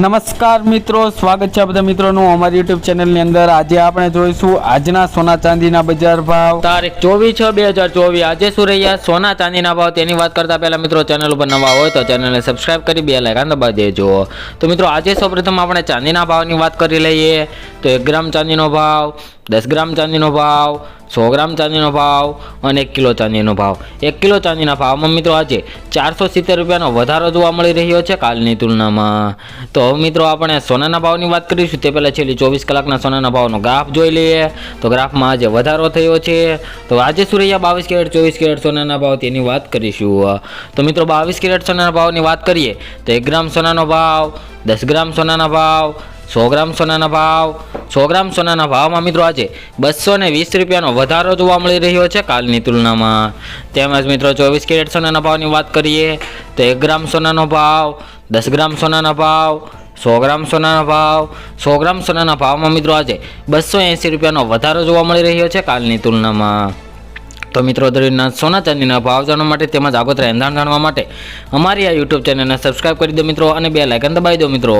નમસ્કાર મિત્રો, સ્વાગત છે બધા મિત્રોનું અમારી યુટ્યુબ ચેનલની અંદર. આજે આપણે જોઈશું આજના સોના ચાંદીના બજાર ભાવ. તારીખ ચોવીસ છ બે હજાર ચોવીસ. આજે શું રહ્યા સોના ચાંદીના ભાવ. તેની વાત કરતા પહેલા મિત્રો ચેનલ ઉપર નવા હોય તો ચેનલને સબસ્ક્રાઇબ કરી, બે લાઇકન દબાવી દેજો. તો મિત્રો, આજે સૌપ્રથમ આપણે ચાંદીના ભાવની વાત કરી લઈએ. તો એક ગ્રામ ચાંદીનો ભાવ દસ ગ્રામ ચાંદીનો ભાવ, સો ગ્રામ ચાંદીનો ભાવ અને એક કિલો ચાંદીનો ભાવ. એક કિલો ચાંદીના ભાવમાં મિત્રો આજે ચારસો સિત્તેર રૂપિયાનો વધારો જોવા મળી રહ્યો છે કાલની તુલનામાં. તો હવે મિત્રો આપણે સોનાના ભાવની વાત કરીશું. તે પહેલાં છેલ્લી ચોવીસ કલાકના સોનાના ભાવનો ગ્રાફ જોઈ લઈએ. તો ગ્રાફમાં આજે વધારો થયો છે. તો આજે શું રહ્યા બાવીસ કેરેટ, ચોવીસ કેરેટ સોનાના ભાવ તેની વાત કરીશું. તો મિત્રો બાવીસ કેરેટ સોનાના ભાવની વાત કરીએ તો એક ગ્રામ સોનાનો ભાવ, દસ ગ્રામ સોનાના ભાવ, સો ગ્રામ સોનાના ભાવ સો ગ્રામ સોનાના ભાવમાં મિત્રો આજે બસો ને વીસ રૂપિયાનો વધારો જોવા મળી રહ્યો છે કાલની તુલનામાં. તેમજ મિત્રો ચોવીસ કેરેટ સોનાના ભાવની વાત કરીએ, તો એક ગ્રામ સોનાનો ભાવ, દસ ગ્રામ સોનાના ભાવ, સો ગ્રામ સોનાના ભાવ, સો ગ્રામ સોનાના ભાવમાં મિત્રો આજે બસો એંસી રૂપિયાનો વધારો જોવા મળી રહ્યો છે કાલની તુલનામાં. તો મિત્રો દરિયાના સોના ચાંદીના ભાવ જાણવા માટે તેમજ આગોતરા એંધાણ જાણવા માટે અમારી આ યુટ્યુબ ચેનલને સબસ્ક્રાઇબ કરી દો મિત્રો અને બે લાઇકન દબાવી દો મિત્રો.